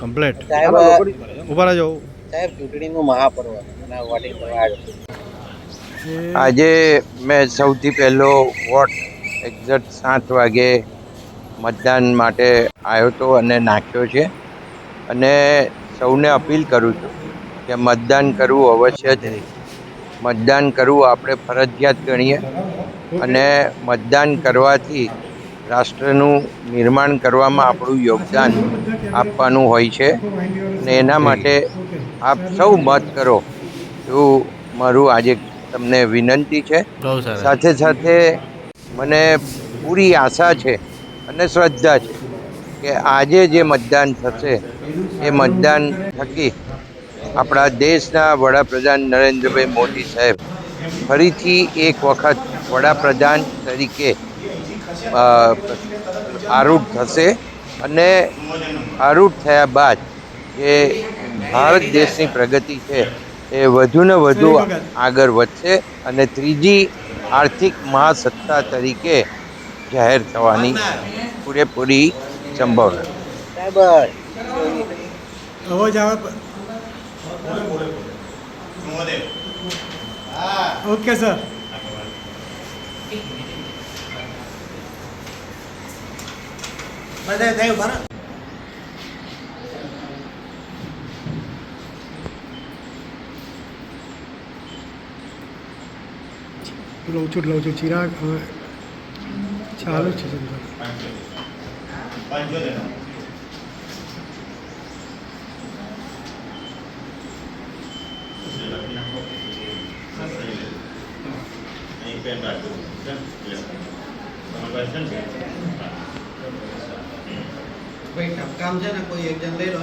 Complete ઊભા રહેજો. સાહેબ ચૂંટણીનું મહાપર્વ આજે મેં સૌથી પહેલો વોટ એક્ઝેક્ટ સાત વાગે મતદાન માટે આવ્યો હતો અને નાખ્યો છે. અને સૌને અપીલ કરું છું કે મતદાન કરવું અવશ્ય જ નહીં મતદાન કરવું આપણે ફરજિયાત ગણીએ. અને મતદાન કરવાથી રાષ્ટ્રનું નિર્માણ કરવામાં આપણું યોગદાન આપવાનું હોય છે. અને એના માટે આપ સૌ મત કરો એવું મારું આજે તમને વિનંતી છે. સાથે સાથે મને પૂરી આશા છે અને શ્રદ્ધા છે કે આજે જે મતદાન થશે એ મતદાન થકી આપણા દેશના વડાપ્રધાન નરેન્દ્રભાઈ મોદી સાહેબ ફરીથી એક વખત વડાપ્રધાન તરીકે આરૂઢ થશે અને આરૂઢ થયા બાદ જે ભારત દેશની પ્રગતિ છે એ વધુને વધુ આગળ વધશે અને ત્રીજી આર્થિક મહાસત્તા તરીકે જાહેર થવાની પૂરેપૂરી સંભાવના. સાહેબ સર બધા ઓકે સર લઉં છું લઉં છું ચિરાગ હવે ચાલુ જ છે ચિંતા ભાઈ કામ છે ને કોઈ એક જણ લઈ લો.